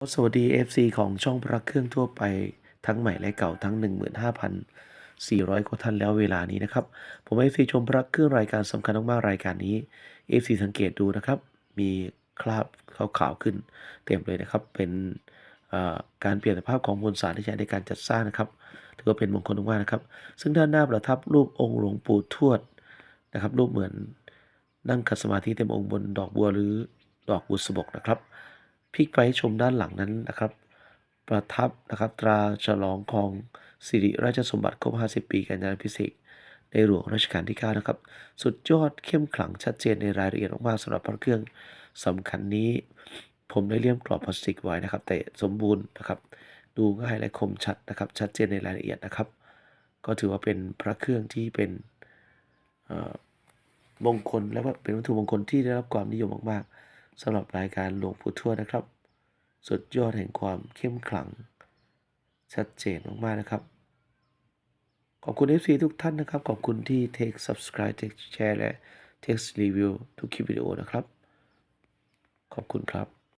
สวัสดี FC ของช่องพระเครื่องทั่วไปทั้งใหม่และเก่าทั้ง 15,400 กว่าท่านแล้วเวลานี้นะครับ ผม FC ชมพระเครื่องรายการสำคัญมากๆรายการนี้ FC สังเกตดูนะครับ มีคราบขาวๆขึ้น เต็มเลยนะครับ เป็นการเปลี่ยนสภาพของมวลสารที่ใช้ในการจัดสร้างนะครับถือว่าเป็นมงคลมากๆนะครับ ซึ่งด้านหน้าประทับรูปองค์หลวงปู่ทวดนะครับ รูปเหมือนนั่งขัดสมาธิเต็มองค์บนดอกบัวหรือดอกบุษบกนะครับ พลิกไปให้ชมด้านหลังนั้นนะครับ ประทับนะครับตราฉลองของสิริราชสมบัติครบ 50 ปีการยานพิเศษในหลวงรัชกาลที่ 9 นะครับ สุดยอดเข้มขลังชัดเจนในรายละเอียดมากๆสำหรับพระเครื่องสำคัญนี้ ผมได้เลี่ยมกรอบพลาสติกไว้นะครับ แต่สมบูรณ์นะครับ ดูง่ายและคมชัดนะครับ ชัดเจนในรายละเอียดนะครับ ก็ถือว่าเป็นพระเครื่องที่เป็นมงคลและว่าเป็นวัตถุมงคลที่ได้รับความนิยมมากๆ สำหรับรายการหลวงปู่ทวดนะครับ สุดยอดแห่งความเข้มขลัง ชัดเจนมากๆนะครับ ขอบคุณ FC ทุกท่านนะครับ ขอบคุณที่ take subscribe take share และ take review ทุกคลิปวิดีโอนะครับ ขอบคุณครับ